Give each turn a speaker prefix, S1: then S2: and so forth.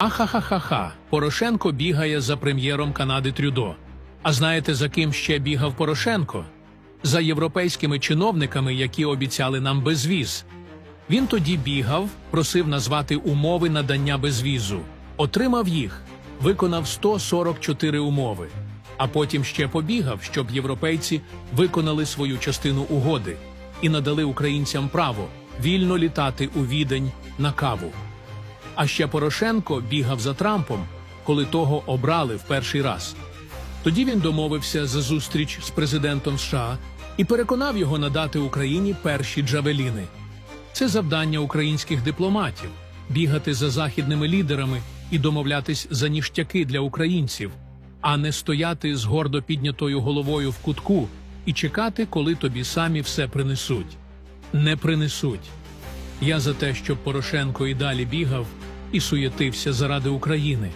S1: Ахахахаха. Порошенко бігає за прем'єром Канади Трюдо. А знаєте, за ким ще бігав Порошенко? За європейськими чиновниками, які обіцяли нам безвіз. Він тоді бігав, просив назвати умови надання безвізу. Отримав їх, виконав 144 умови. А потім ще побігав, щоб європейці виконали свою частину угоди і надали українцям право вільно літати у відень на каву. А ще Порошенко бігав за Трампом, коли того обрали в перший раз. Тоді він домовився за зустріч з президентом США і переконав його надати Україні перші джавеліни. Це завдання українських дипломатів бігати за західними лідерами і домовлятись за ніштяки для українців, а не стояти з гордо піднятою головою в кутку і чекати, коли тобі самі все принесуть. Не принесуть. Я за те, щоб Порошенко і далі бігав і суєтився заради України.